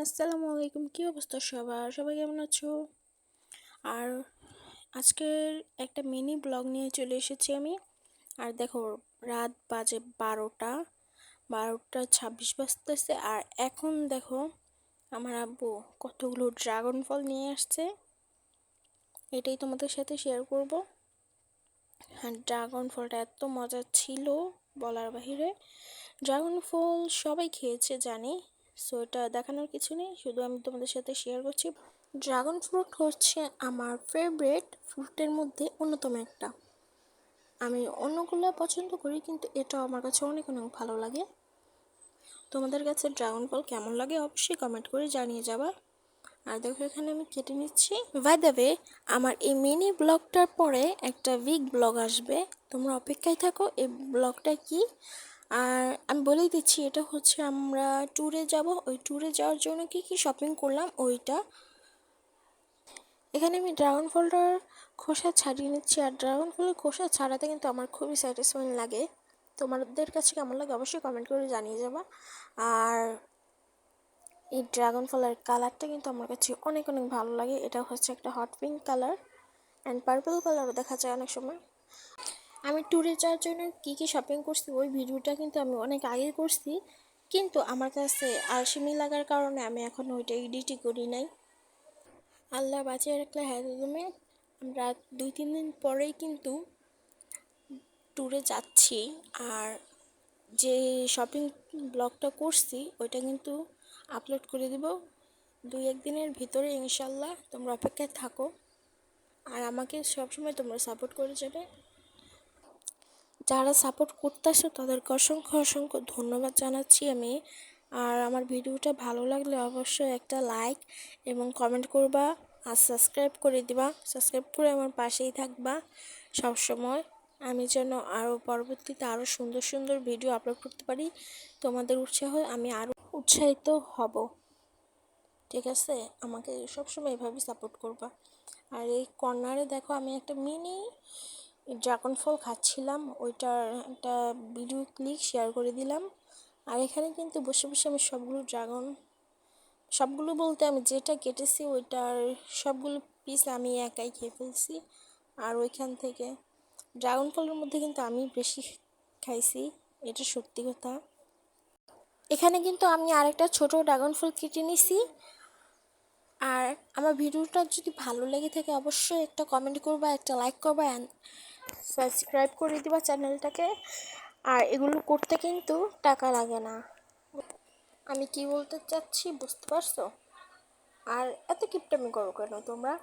আসসালামু আলাইকুম। কী অবস্থা সবার? সবাই কেমন আছো? আর আজকের একটা মিনি ব্লগ নিয়ে চলে এসেছি আমি। আর দেখো, রাত বাজে বারোটা। বারোটা ছাব্বিশ বাজতেছে। আর এখন দেখো, আমার আব্বু কতগুলো ড্রাগন ফল নিয়ে আসছে। এটাই তোমাদের সাথে শেয়ার করব। আর ড্রাগন ফলটা এত মজা ছিল বলার বাহিরে। ড্রাগন ফল সবাই খেয়েছে, জানি। সো এটা দেখানোর কিছু নেই, শুধু আমি তোমাদের সাথে শেয়ার করছি। ড্রাগন ফ্রুট হচ্ছে আমার ফেভারিট ফ্রুটের মধ্যে অন্যতম একটা। আমি অন্যগুলো পছন্দ করি, কিন্তু এটা আমার কাছে অনেক অনেক ভালো লাগে। তোমাদের কাছে ড্রাগন ফল কেমন লাগে অবশ্যই কমেন্ট করে জানিয়ে যাবা। আর দেখো এখানে আমি কেটে নিচ্ছি। বাই দ্য ওয়ে আমার এই মিনি ব্লগটার পরে একটা উইক ব্লগ আসবে। তোমরা অপেক্ষায় থাকো, এই ব্লগটা কি? আর আমি বলেই দিচ্ছি, এটা হচ্ছে আমরা ট্যুরে যাব। ওই ট্যুরে যাওয়ার জন্য কি কি শপিং করলাম, ওইটা। এখানে আমি ড্রাগন ফলটার খোসা ছাড়িয়ে নিচ্ছি। আর ড্রাগন ফলের খোসা ছাড়াতে কিন্তু আমার খুবই স্যাটিসফাইং লাগে। তোমাদের কাছে কেমন লাগে অবশ্যই কমেন্ট করে জানিয়ে যাবা। আর এই ড্রাগন ফলের কালারটা কিন্তু আমার কাছে অনেক অনেক ভালো লাগে। এটা হচ্ছে একটা hot pink colour and purple কালারও দেখা যায় অনেক সময়। আমি ট্যুরে যাওয়ার জন্য কী কী শপিং করছি, ওই ভিডিওটা কিন্তু আমি অনেক আগে করছি। কিন্তু আমার কাছে আলসেমি লাগার কারণে আমি এখন ওইটা এডিটই করি নাই। আল্লাহ বাঁচিয়ে রাখলে হ্যাঁ আমরা দুই, তিন দিন পরেই কিন্তু ট্যুরে যাচ্ছি। আর যে শপিং ব্লগটা করছি, ওইটা কিন্তু আপলোড করে দেব। দুই একদিনের ভিতরে ইনশাল্লাহ তোমরা অপেক্ষায় থাকো। আর আমাকে সবসময় তোমরা সাপোর্ট করে যাবে। যারা সাপোর্ট করতেছো তাদেরকে অসংখ্য অসংখ্য ধন্যবাদ জানাচ্ছি আমি। আর আমার ভিডিওটা ভালো লাগলে অবশ্যই একটা লাইক এবং কমেন্ট করবা আর সাবস্ক্রাইব করে দিবা। সাবস্ক্রাইব করে আমার পাশেই থাকবা সব সময় আমি যেন আরও পরবর্তীতে আরও সুন্দর সুন্দর ভিডিও আপলোড করতে পারি। তোমাদের উৎসাহ আমি আরও উৎসাহিত হব। ঠিক আছে? আমাকে সবসময় এভাবে সাপোর্ট করবা। আর এই কর্নারে দেখো, আমি একটা মিনি ড্রাগন ফল খাচ্ছিলাম। ওইটার একটা ভিডিও ক্লিক শেয়ার করে দিলাম। আর এখানে কিন্তু বসে বসে আমি সবগুলো ড্রাগন সবগুলো বলতে আমি যেটা কেটেছি, ওইটার সবগুলো পিস আমি একাই খেয়ে ফেলছি। আর ওইখান থেকে ড্রাগন ফলের মধ্যে কিন্তু আমি বেশি খাইছি, এটা সত্যি কথা। এখানে কিন্তু আমি আরেকটা ছোট ড্রাগন ফল কেটে নিছি। আর আমার ভিডিওটা যদি ভালো লেগে থাকে, অবশ্যই একটা কমেন্ট করবা, একটা লাইক করবা সাবস্ক্রাইব করে দিবা চ্যানেলটাকে। আর এগুলো করতে কিন্তু টাকা লাগে না। আমি কি বলতে চাচ্ছি বুঝতে পারছ? আর এত কিপটামি করো কেন তোমরা?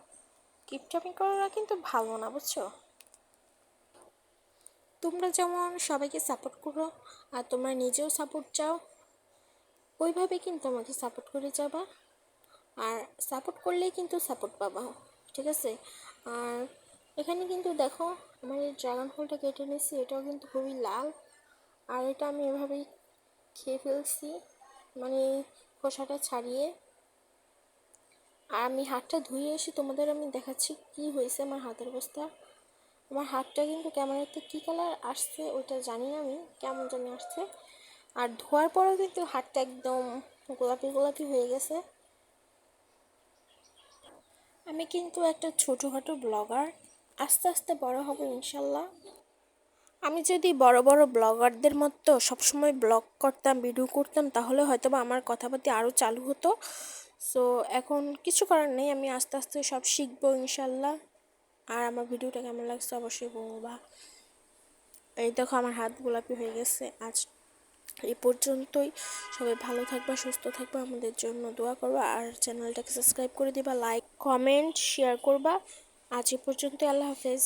কিপটামি করাটা কিন্তু ভালো না, বুঝছ? তোমরা যেমন সবাইকে সাপোর্ট করো আর তোমরা নিজেও সাপোর্ট চাও, ওইভাবে কিন্তু আমাকে সাপোর্ট করে যাবা। আর সাপোর্ট করলেই কিন্তু সাপোর্ট পাবা, ঠিক আছে? আর এখানে কিন্তু দেখো, আমার এই ড্রাগন ফলটা কেটে নিয়েছি, এটাও কিন্তু খুবই লাল। আর এটা আমি এভাবেই খেয়ে ফেলছি মানে খোসাটা ছাড়িয়ে। আর আমি হাতটা ধুয়ে এসে তোমাদের আমি দেখাচ্ছি কি হয়েছে আমার হাতের অবস্থা। আমার হাতটা কিন্তু ক্যামেরাতে কী কালার আসছে ওইটা জানি না আমি, কেমন জানি আসছে। আর ধোয়ার পরেও কিন্তু হাতটা একদম গোলাপি গোলাপি হয়ে গেছে। আমি কিন্তু একটা ছোটোখাটো ব্লগার আস্তে আস্তে বড় হব ইনশাল্লাহ। আমি যদি বড় বড় ব্লগারদের মতো সবসময় ব্লগ করতাম ভিডিও করতাম, তাহলে হয়তো বা আমার কথাবার্তি আরও চালু হতো। সো এখন কিছু করার নেই, আমি আস্তে আস্তে সব শিখব ইনশাল্লাহ। আর আমার ভিডিওটা কেমন লাগছে অবশ্যই বলবা। এই দেখো আমার হাত গোলাপি হয়ে গেছে। আজ এই পর্যন্তই। সবাই ভালো থাকবা, সুস্থ থাকবা, আমাদের জন্য দোয়া করবা আর চ্যানেলটাকে সাবস্ক্রাইব করে দিবা, লাইক, কমেন্ট শেয়ার করবা। আজ এ পর্যন্তই, আল্লাহ হাফেজ।